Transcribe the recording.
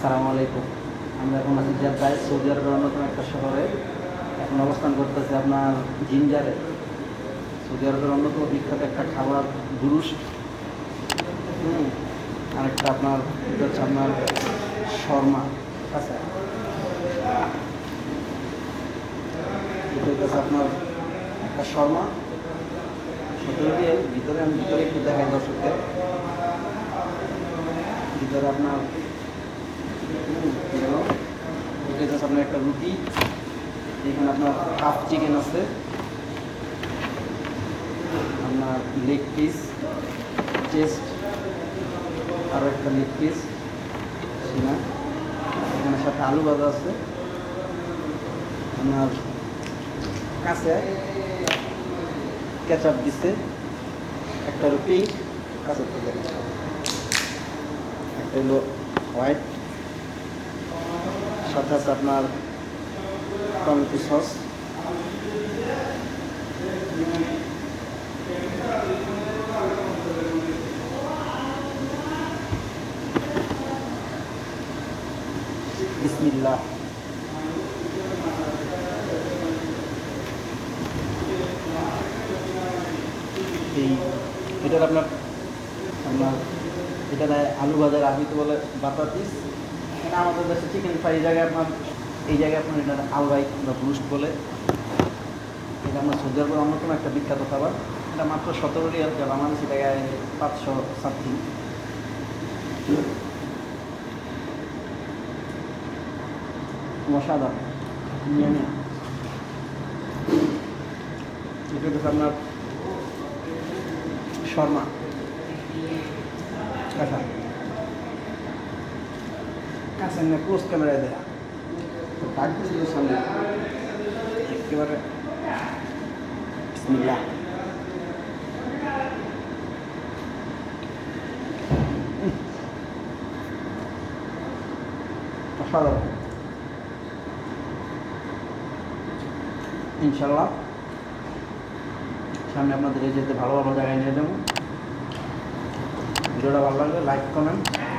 সালাম আলাইকুম। আমরা এখন আছি জেদ্দায়, সৌদি আরবের অন্যতম একটা শহরে। এখন অবস্থান করতেছে আপনার জিঞ্জারে। সৌদি আরবের অন্যতম বিখ্যাত একটা খাবার দুরুস আরেকটা আপনার হচ্ছে আপনার শর্মা। আচ্ছা। এটা হচ্ছে আপনার একটা শর্মা। সতেরো ভিতরে, আমি ভিতরে একটু দেখাই দর্শকদের। ভিতরে আপনার? আপনার একটা রুটি। এখানে আপনার হাফ চিকেন আছে। আপনার লেগ পিস চেস্ট আরও একটা লেগ পিস সিনা এখানে সাথে আলু ভাজা আছে। আপনার কাছে কেচাপ দিছে। একটা হলো পিঙ্ক কাঁচা একটা হলো হোয়াইট সাথে আছে আপনার টমেটো সস। এই, এটার আপনার আপনার এটা দেয় আলু ভাজার আবিতে বলে বাতা এটা আমাদের দেশে চিকেন ফ্রাই জায়গায় আপনার, এই জায়গায় আপনার এটা আলবাই বা ব্রুস্ট বলে। এটা আপনার সৌদি আরবের অন্যতম একটা বিখ্যাত খাবার। এটা মাত্র সতেরো রিয়াল যা বাংলাদেশি টাকায় পাঁচশো সামথিং মশাদা নিয়ে নিয়ে এটা হচ্ছে আপনার শর্মা। আচ্ছা। কাছে না ক্লোজ ক্যামেরায় দেয়া। তো ডাক দিয়েছিল সামনে। একেবারে ইনশাল্লাহ সামনে আপনাদের যেতে ভালো ভালো জায়গায় নিয়ে যাব। ভিডিওটা ভালো লাগলে লাইক কমেন্ট